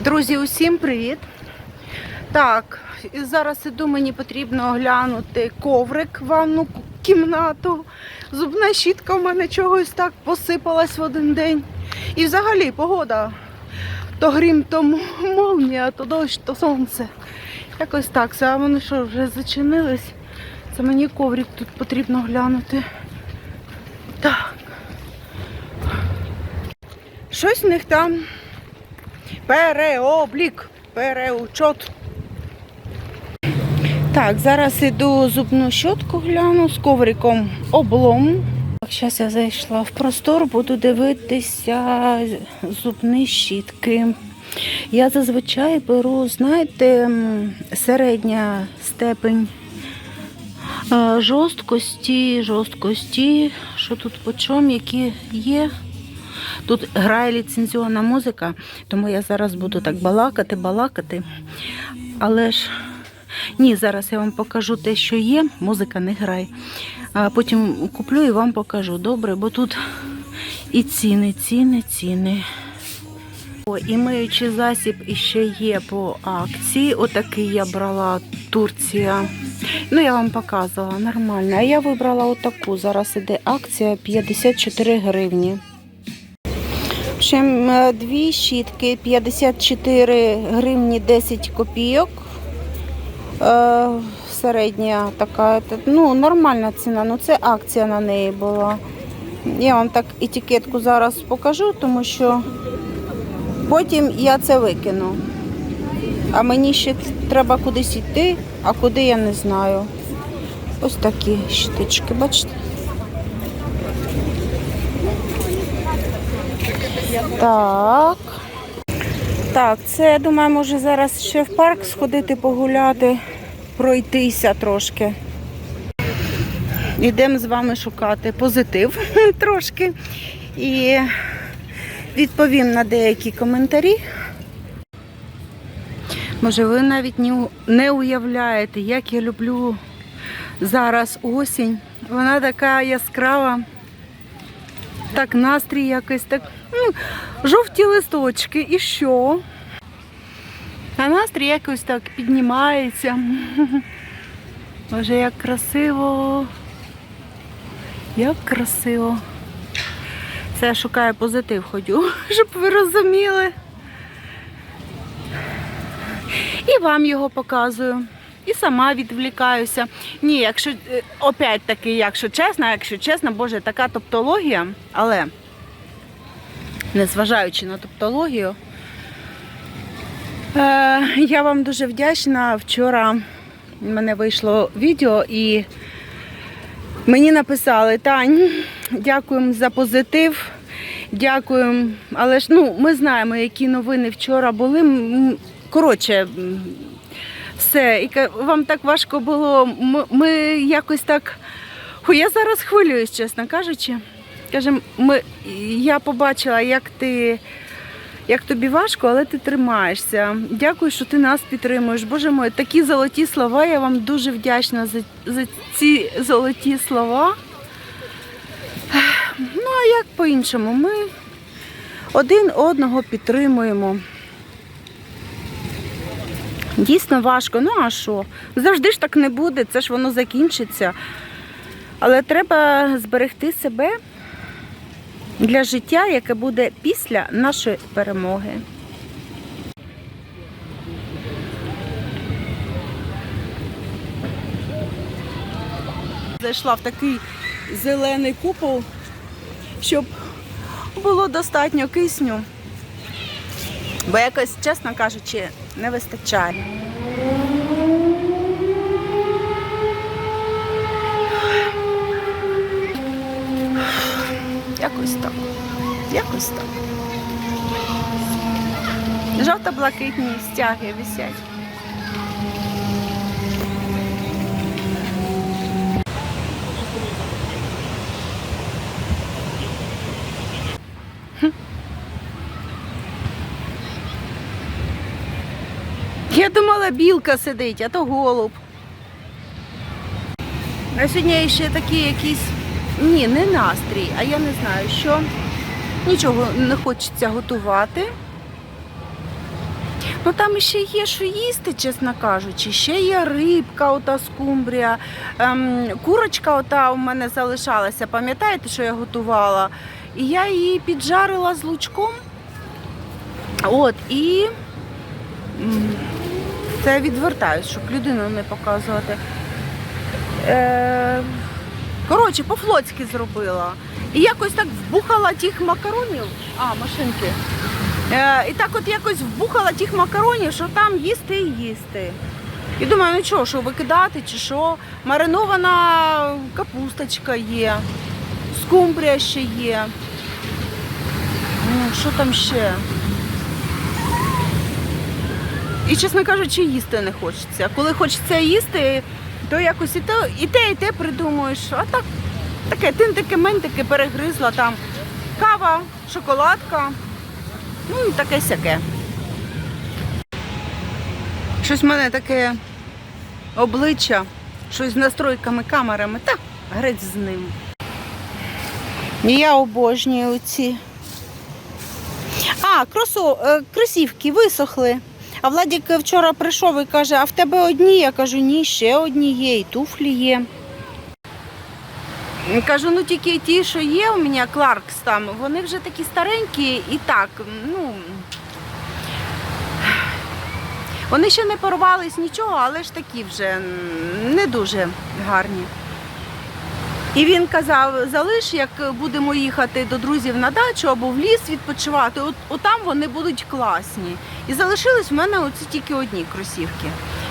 Друзі, усім привіт! Так, зараз іду, мені потрібно оглянути коврик, в ванну кімнату. Зубна щітка в мене чогось так посипалась в один день. І взагалі погода. То грім, то молнія, то дощ, то сонце. Якось так. А вони що, вже зачинились? Це мені коврик тут потрібно глянути. Так. Щось в них там Переоблік, переучот. Так, зараз іду зубну щотку гляну з ковриком облом. Зараз я зайшла в простор, буду дивитися зубні щітки. Я зазвичай беру, знаєте, середня степень е, жорсткості, жорсткості, що тут по чому, які є. Тут грає ліцензіонна музика, тому я зараз буду так балакати, балакати. Але ж ні, зараз я вам покажу те, що є. Музика не грає. А потім куплю і вам покажу. Добре, бо тут і ціни, ціни, ціни. О, і миючий засіб іще є по акції. Отакий я брала Турція. Ну, я вам показувала, нормально. А я вибрала отаку. Зараз іде акція 54 гривні. Общем, е, дві щітки 54 гривні 10 копійок. Е, середня така, ну, нормальна ціна, ну це акція на неї була. Я вам так етикетку зараз покажу, тому що потім я це викину. А мені ще треба кудись йти, а куди я не знаю. Ось такі щіточки, бачите? Так. Так, це я думаю, може зараз ще в парк сходити погуляти, пройтися трошки. Йдемо з вами шукати позитив трошки. І відповім на деякі коментарі. Може, ви навіть не уявляєте, як я люблю зараз осінь. Вона така яскрава. Так, настрій якось так. Жовті листочки, і що? А настрій якось так піднімається. Боже, як красиво. Як красиво. Це я шукаю позитив ходю, щоб ви розуміли. І вам його показую. І сама відвлікаюся. Ні, якщо е, опять таки, якщо чесно, якщо чесно, боже, така топтологія, але незважаючи на топтологію, е, я вам дуже вдячна. Вчора в мене вийшло відео і мені написали Тань, дякуємо за позитив. Дякуємо. Але ж ну, ми знаємо, які новини вчора були. Коротше, все. І вам так важко було. Ми, ми якось так. Я зараз хвилююсь, чесно кажучи. Каже, ми, я побачила, як ти. Як тобі важко, але ти тримаєшся. Дякую, що ти нас підтримуєш. Боже мой, такі золоті слова. Я вам дуже вдячна за, за ці золоті слова. Ну, а як по-іншому? Ми один одного підтримуємо. Дійсно важко, ну а що? Завжди ж так не буде, це ж воно закінчиться. Але треба зберегти себе для життя, яке буде після нашої перемоги. Зайшла в такий зелений купол, щоб було достатньо кисню. Бо якось, чесно кажучи, не вистачає. Якось так. Якось так. Жовто-блакитні стяги висять. Я думала, білка сидить, а то голуб. А сьогодні ще такий якийсь, ні, не настрій, а я не знаю, що. Нічого не хочеться готувати. Ну там ще є що їсти, чесно кажучи. Ще є рибка, ота скумбрія, ем, курочка ота у мене залишалася. Пам'ятаєте, що я готувала? І я її піджарила з лучком. От, і це відвертаюсь, щоб людину не показувати. Е, коротше, по-флотськи зробила. І якось так вбухала тих макаронів. А, машинки. Е, і так от якось вбухала тих макаронів, що там їсти і їсти. І думаю, ну що, що викидати чи що? Маринована капусточка є, скумбрія ще є. Ну, що там ще? І, чесно кажучи, їсти не хочеться. Коли хочеться їсти, то якось і те, і те, і те придумуєш. А так, таке тинтики ментики перегризла там. Кава, шоколадка. Ну і таке сяке. Щось в мене таке обличчя, щось з настройками камерами. Та грець з ним. Я обожнюю ці. А, кросо, е, кросівки висохли. А Владік вчора прийшов і каже, а в тебе одні? Я кажу, ні, ще одні є, і туфлі є. Кажу, ну тільки ті, що є у мене Кларкс там, вони вже такі старенькі і так, ну. Вони ще не порвались нічого, але ж такі вже не дуже гарні. І він казав, залиш, як будемо їхати до друзів на дачу або в ліс відпочивати, от, отам вони будуть класні. І залишились в мене оці тільки одні кросівки.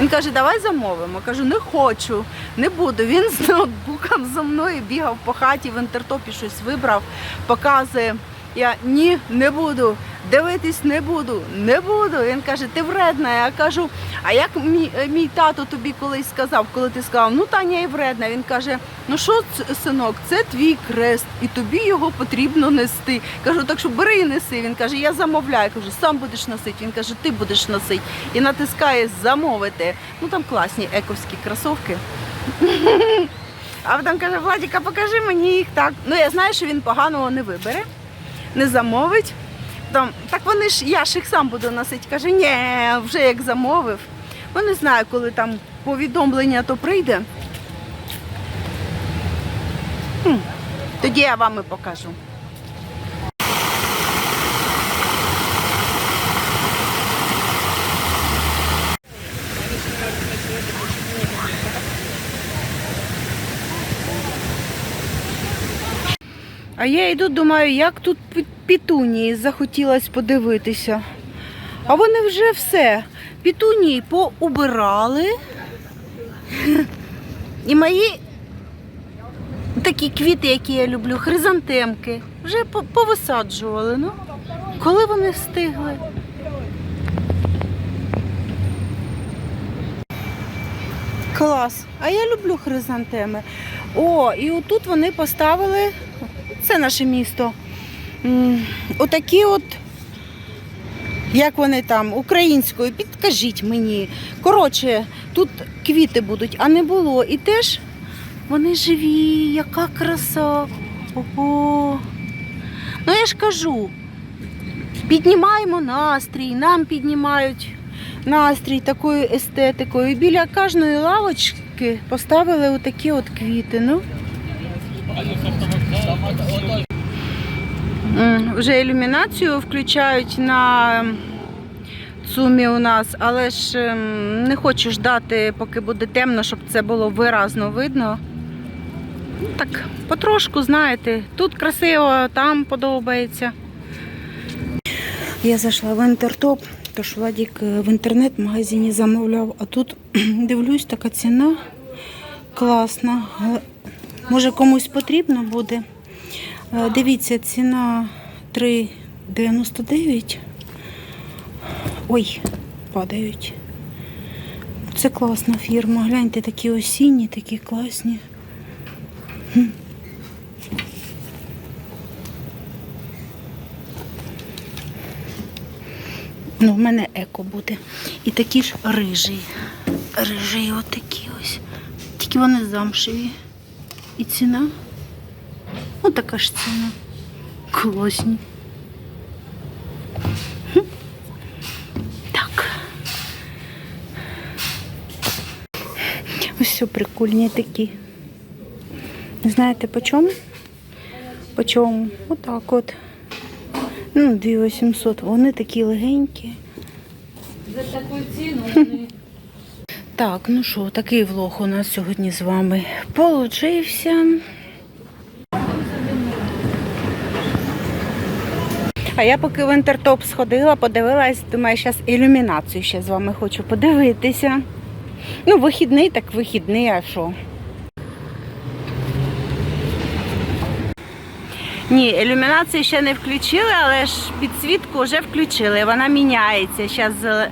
Він каже, давай замовимо. Кажу, не хочу, не буду. Він з ноутбуком за мною бігав по хаті, в інтертопі щось вибрав, показує. Я ні, не буду. Дивитись не буду, не буду. Він каже, ти вредна. Я кажу, а як мій, е, мій тато тобі колись сказав, коли ти сказав, ну Таня і вредна. Він каже, ну що, синок, це твій крест, і тобі його потрібно нести. Кажу, так що бери і неси. Він каже, я замовляю. Кажу, сам будеш носити. Він каже, ти будеш носити. І натискає замовити. Ну там класні ековські кросовки. А потім каже, Владіка, покажи мені їх так. Ну я знаю, що він поганого не вибере, не замовить. Там, так вони ж, я ж їх сам буду носити. Каже, ні, вже як замовив. Ну не знаю, коли там повідомлення то прийде. Хм, Тоді я вам і покажу. А я йду, думаю, як тут пітунії захотілось подивитися. А вони вже все. Пітунії поубирали. І мої такі квіти, які я люблю, хризантемки, вже по- повисаджували. Ну, коли вони встигли? Клас. А я люблю хризантеми. О, і отут вони поставили, це наше місто. Отакі от, як вони там, українською, підкажіть мені. Коротше, тут квіти будуть, а не було. І теж вони живі, яка краса. Ого. Ну я ж кажу, піднімаємо настрій, нам піднімають настрій такою естетикою. Біля кожної лавочки поставили отакі от квіти. Ну. Вже ілюмінацію включають на цумі у нас, але ж ем, не хочу ждати, поки буде темно, щоб це було виразно видно. Ну, Так, потрошку, знаєте, тут красиво, там подобається. Я зайшла в інтертоп, тож Владік е, в інтернет-магазині замовляв, а тут дивлюсь, така ціна класна. Е, Може комусь потрібно буде. Е, Дивіться, ціна 3,99. Ой, падають. Це класна фірма. Гляньте, такі осінні, такі класні. Ну, в мене еко буде. І такі ж рижі. Рижі отакі ось. Тільки вони замшеві. І ціна. Ось така ж ціна. Класні. Так. Ось все прикольні такі. Знаєте по чому? По чому? Отак от. Ну, 2800. Вони такі легенькі. За таку ціну вони. Так, ну що, такий влог у нас сьогодні з вами получився. А я поки в інтертоп сходила, подивилась, думаю, зараз ілюмінацію ще з вами хочу подивитися. Ну, вихідний, так вихідний, а що? Ні, ілюмінацію ще не включили, але ж підсвітку вже включили. Вона міняється. Зараз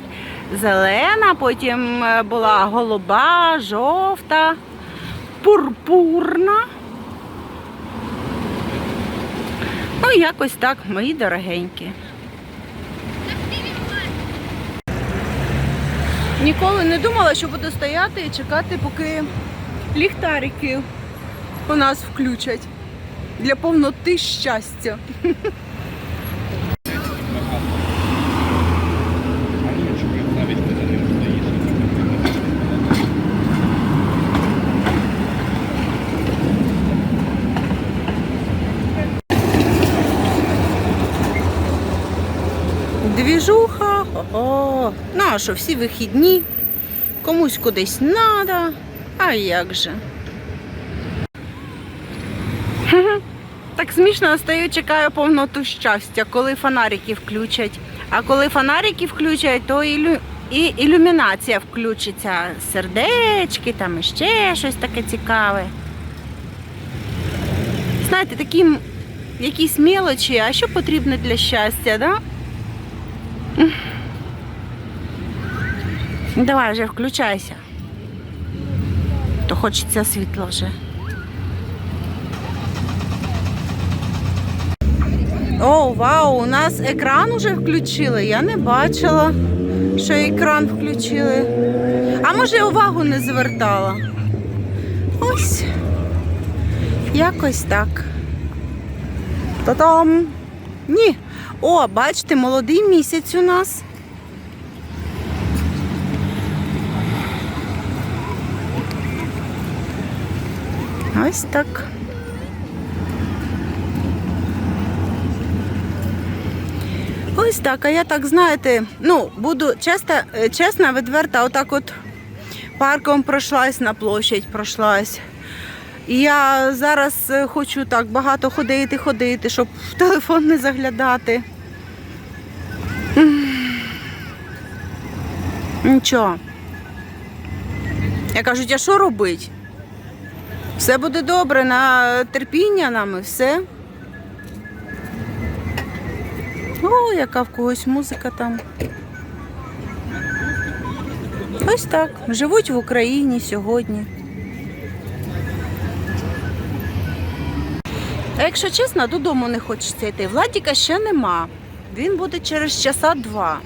зелена, потім е, була голуба, жовта, пурпурна. Ну, якось так, мої дорогенькі. Ніколи не думала, що буду стояти і чекати, поки ліхтарики у нас включать для повноти щастя. Двіжуха, о, ну що, всі вихідні, комусь кудись треба, а як же. Так смішно стою, чекаю повноту щастя, коли фонарики включать. А коли фонарики включать, то ілю... і ілюмінація включиться. Сердечки, там іще щось таке цікаве. Знаєте, такі якісь мелочі, а що потрібно для щастя, да? Ну, Давай вже включайся. То хочеться світла вже. О, вау, у нас екран уже включили. Я не бачила, що екран включили. А може увагу не звертала. Ось. Якось так. Та-дам! Ні. О, бачите, молодий місяць у нас. Ось так. Ось так, а я так, знаєте, ну, буду чесно, е, чесно відверта, отак от парком пройшлась, на площадь пройшлась. І я зараз е, хочу так багато ходити, ходити, щоб в телефон не заглядати. Нічого. Я кажуть, а що робить? Все буде добре, на терпіння нам і все. О, яка в когось музика там. Ось так. Живуть в Україні сьогодні. А якщо чесно, додому не хочеться йти. Владіка ще нема. Він буде через часа два.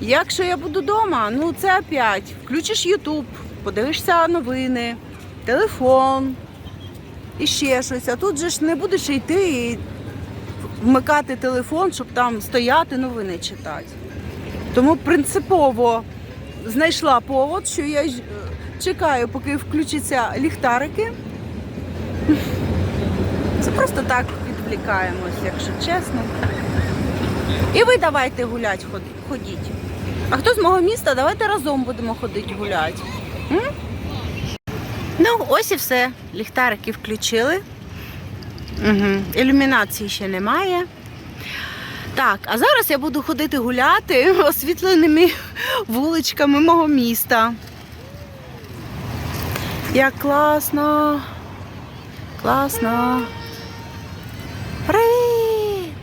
Якщо я буду вдома, ну це опять. Включиш Ютуб, подивишся новини, телефон і ще щось. А тут же ж не будеш йти і вмикати телефон, щоб там стояти, новини читати. Тому принципово знайшла повод, що я чекаю, поки включаться ліхтарики. Це просто так відвлікаємось, якщо чесно. І ви давайте гулять, ход- ходіть. А хто з мого міста, давайте разом будемо ходити гуляти. Ну, ось і все. Ліхтарики включили. Угу. Ілюмінації ще немає. Так, а зараз я буду ходити гуляти освітленими вуличками мого міста. Як класно. Класно. Привіт!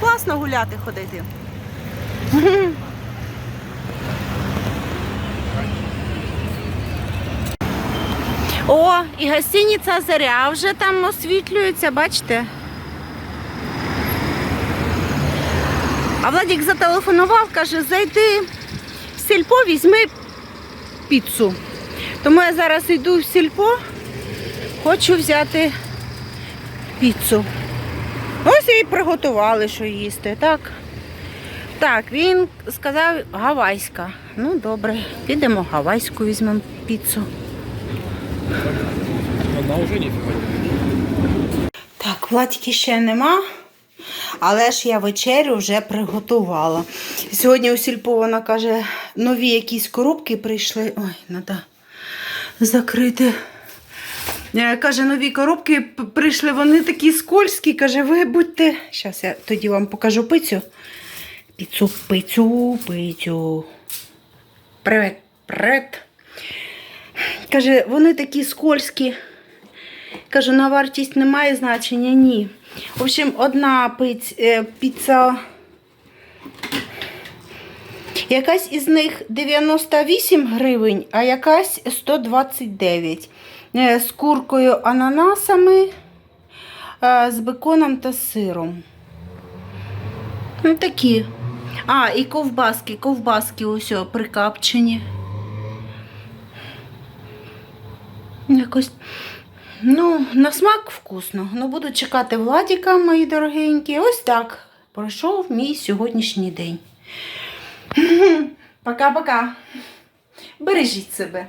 Класно гуляти ходити. О, і гостиниця Заря вже там освітлюється, бачите? А Владик зателефонував, каже, зайди в сільпо, візьми піцу. Тому я зараз йду в сільпо, хочу взяти піцу. Ось і приготували, що їсти, так? Так, він сказав гавайська. Ну, добре, підемо гавайську візьмемо піцу. Она уже не Так, Владики ще нема, але ж я вечерю вже приготувала. Сьогодні у сільпо вона каже, нові якісь коробки прийшли. Ой, треба закрити. Е, Каже, нові коробки прийшли, вони такі скользкі. Каже, ви будьте. Зараз я тоді вам покажу пицю. Піцу, пицю, пицю. Привет, привет. Каже, вони такі скользкі. Кажу, на вартість немає значення, ні. В общем, одна пиць, е, піца. Якась із них 98 гривень, а якась 129. Е, З куркою ананасами, е, з беконом та сиром. Ну, такі. А, і ковбаски, ковбаски ось прикапчені. Якось. Ну, на смак вкусно. Ну, буду чекати Владіка, мої дорогенькі. Ось так пройшов мій сьогоднішній день. Пока-пока. Бережіть себе.